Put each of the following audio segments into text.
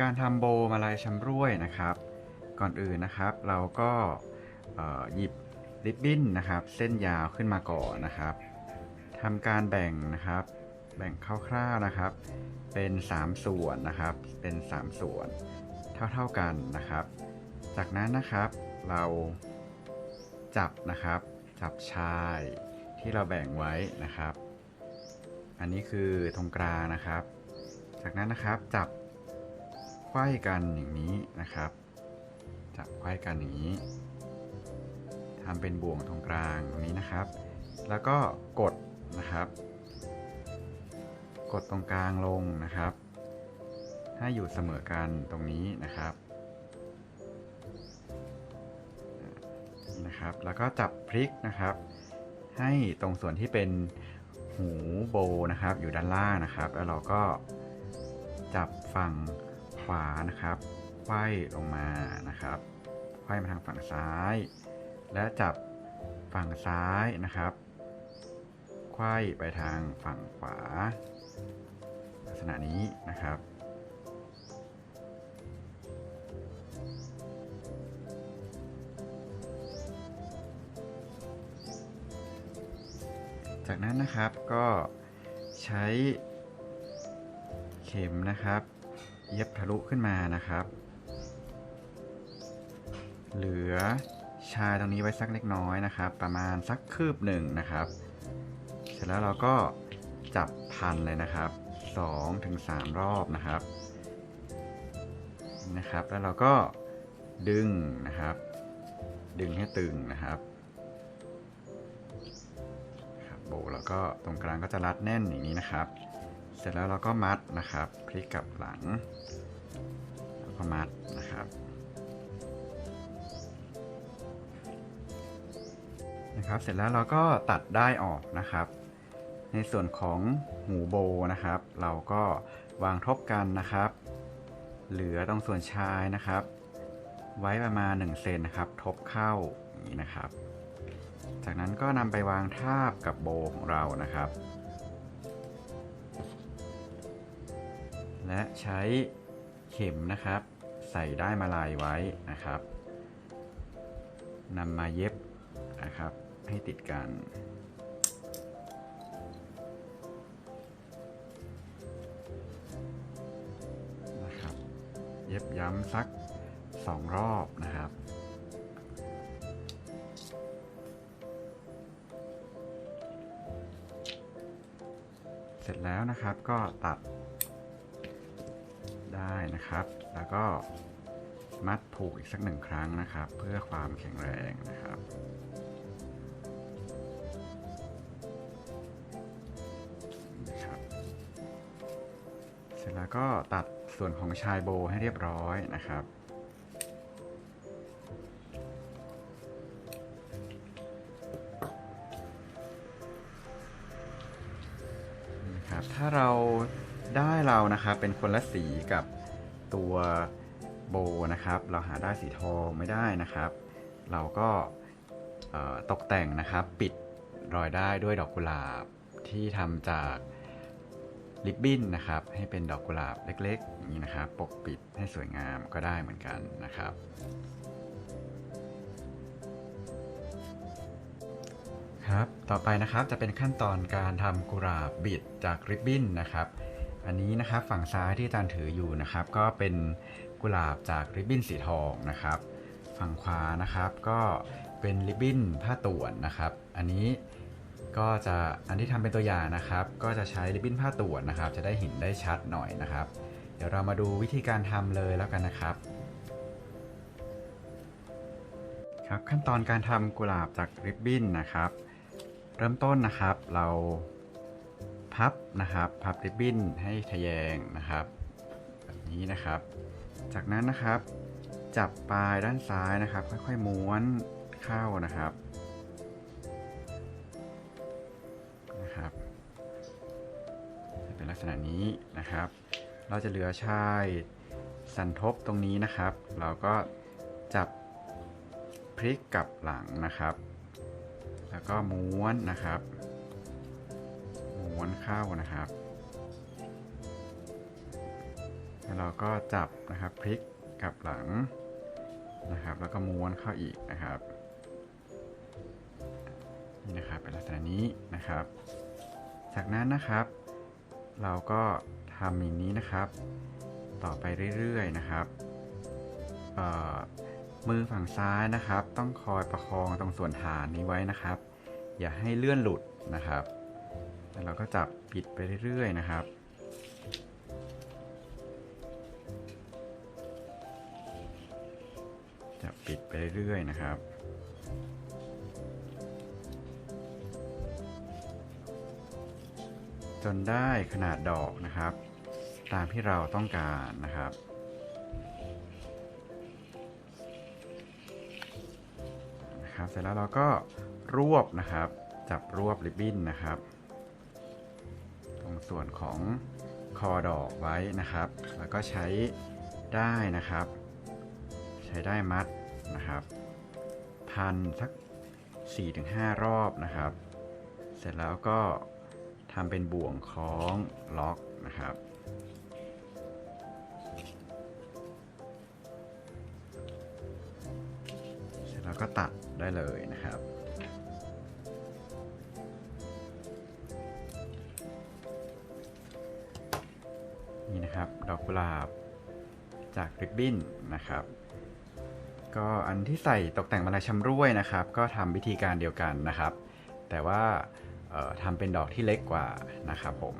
การทำโบมาลายชำร่วยนะครับ ก่อนอื่นนะครับ เราก็หยิบริบบิ้นนะครับ เส้นยาวขึ้นมาก่อนนะครับทำการแบ่งนะครับ แบ่งคร่าวๆนะครับ เป็น 3 ส่วนนะครับ เป็น 3 ส่วนเท่าๆกันนะครับ จากนั้นนะครับเราจับนะครับ จับชายที่เราแบ่งไว้นะครับ อันนี้คือตรงกลางนะครับ จากนั้นนะครับจับ ไขว้กันอย่างนี้นะครับ จับไขว้กันอย่างนี้ทำเป็นบ่วงตรงกลางตรงนี้นะครับ แล้วก็กดนะครับ กดตรงกลางลงนะครับ ให้อยู่เสมอกันตรงนี้นะครับนี่นะครับ แล้วก็จับพลิกนะครับ ให้ตรงส่วนที่เป็นหูโบนะครับ อยู่ด้านล่างนะครับ แล้วเราก็จับฝั่ง ขวานะครับไขว้ลงมานะครับไขว้มาทางฝั่งซ้าย และจับฝั่งซ้ายนะครับไขว้ไปทางฝั่งขวา ลักษณะนี้นะครับ จากนั้นนะครับก็ใช้เข็มนะครับ เย็บทะลุขึ้นมานะครับ เหลือชายตรงนี้ไว้สักเล็กน้อยนะครับ ประมาณสักคืบหนึ่งนะครับ เสร็จแล้วเราก็จับพันเลยนะครับ2ถึง3รอบนะครับนะครับ แล้วเราก็ดึงนะครับ ดึงให้ตึงนะครับครับโบแล้วก็ตรงกลางก็จะรัดแน่นอย่างนี้นะครับ สร็จแล้วเราก็มัดนะครับ พลิกกลับหลังแล้วก็มัดนะครับนะครับ เสร็จแล้วเราก็ตัดได้ออกนะครับ ในส่วนของหูโบนะครับ เราก็วางทบกันนะครับ เหลือตรงส่วนชายนะครับ ไว้ประมาณ1เซนนะครับ ทบเข้าอย่างนี้นะครับ จากนั้นก็นำไปวางทาบกับโบของเรานะครับ และใช้เข็มนะครับ ใส่ได้มาลายไว้นะครับนำมาเย็บนะครับ ให้ติดกันนะครับ เย็บย้ำสักสองรอบนะครับเสร็จแล้วนะครับก็ตัด ได้นะครับ แล้วก็มัดผูกอีกสักหนึ่งครั้งนะครับ เพื่อความแข็งแรงนะครับ เสร็จแล้วก็ตัดส่วนของชายโบให้เรียบร้อยนะครับนะครับถ้าเรา ได้เรานะครับเป็นคนละสีกับตัวโบนะครับ เราหาได้สีทองไม่ได้นะครับ เราก็ตกแต่งนะครับปิดรอยได้ด้วยดอกกุหลาบที่ทำจากริบบิ้นนะครับ ให้เป็นดอกกุหลาบเล็กๆนี้นะครับ ปกปิดให้สวยงามก็ได้เหมือนกันนะครับ ครับ ต่อไปนะครับจะเป็นขั้นตอนการทำกุหลาบบิดจากริบบิ้นนะครับ อันนี้นะครับฝั่งซ้ายที่อาจารย์ถืออยู่นะครับ ก็เป็นกุหลาบจากริบบิ้นสีทองนะครับ ฝั่งขวานะครับก็เป็นริบบิ้นผ้าต่วนนะครับ อันนี้ก็จะอันที่ทำเป็นตัวอย่างนะครับ ก็จะใช้ริบบิ้นผ้าต่วนนะครับ จะได้เห็นได้ชัดหน่อยนะครับ เดี๋ยวเรามาดูวิธีการทำเลยแล้วกันนะครับครับขั้นตอนการทำกุหลาบจากริบบิ้นนะครับ เริ่มต้นนะครับเรา พับนะครับ พับริบบิ้นให้ทะแยงนะครับแบบนี้นะครับ จากนั้นนะครับ จับปลายด้านซ้ายนะครับ ค่อยๆม้วนเข้านะครับนะครับจะเป็นลักษณะนี้นะครับ เราจะเหลือชายสันทบตรงนี้นะครับ เราก็จับพลิกกลับหลังนะครับ แล้วก็ม้วนนะครับ วนเข้านะครับ แล้วเราก็จับนะครับพลิกกลับหลังนะครับ แล้วก็ม้วนเข้าอีกนะครับนี่นะครับเป็นลักษณะนี้นะครับ จากนั้นนะครับ เราก็ทำอย่างนี้นะครับ ต่อไปเรื่อยๆนะครับมือฝั่งซ้ายนะครับ ต้องคอยประคองตรงส่วนฐานนี้ไว้นะครับ อย่าให้เลื่อนหลุดนะครับ แล้วเราก็จับปิดไปเรื่อยๆนะครับ จับปิดไปเรื่อยๆนะครับจนได้ขนาดดอกนะครับ ตามที่เราต้องการนะครับ นะครับ เสร็จแล้วเราก็รวบนะครับ จับรวบริบบิ้นนะครับ ส่วนของคอดอกไว้นะครับ แล้วก็ใช้ได้นะครับ ใช้ได้มัดนะครับ พันสัก 4-5 รอบนะครับ เสร็จแล้วก็ทำเป็นบ่วงคล้องล็อกนะครับ เสร็จแล้วก็ตัดได้เลยนะครับ นะครับ ดอกกุหลาบจากริบบิ้นนะครับ ก็อันที่ใส่ตกแต่งมาลายชำร่วยนะครับ ก็ทำวิธีการเดียวกันนะครับ แต่ว่าทำเป็นดอกที่เล็กกว่านะครับผม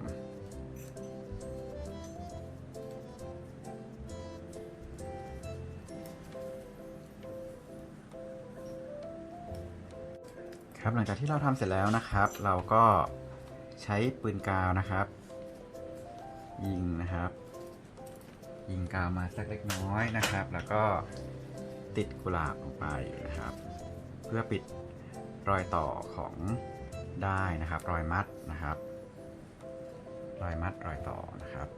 ครับหลังจากที่เราทำเสร็จแล้วนะครับ เราก็ใช้ปืนกาวนะครับ ยิงนะครับ ยิงกาวมาสักเล็กน้อยนะครับ แล้วก็ติดกุหลาบลงไปนะครับ เพื่อปิดรอยต่อของได้นะครับ รอยมัดนะครับ รอยมัดรอยต่อนะครับ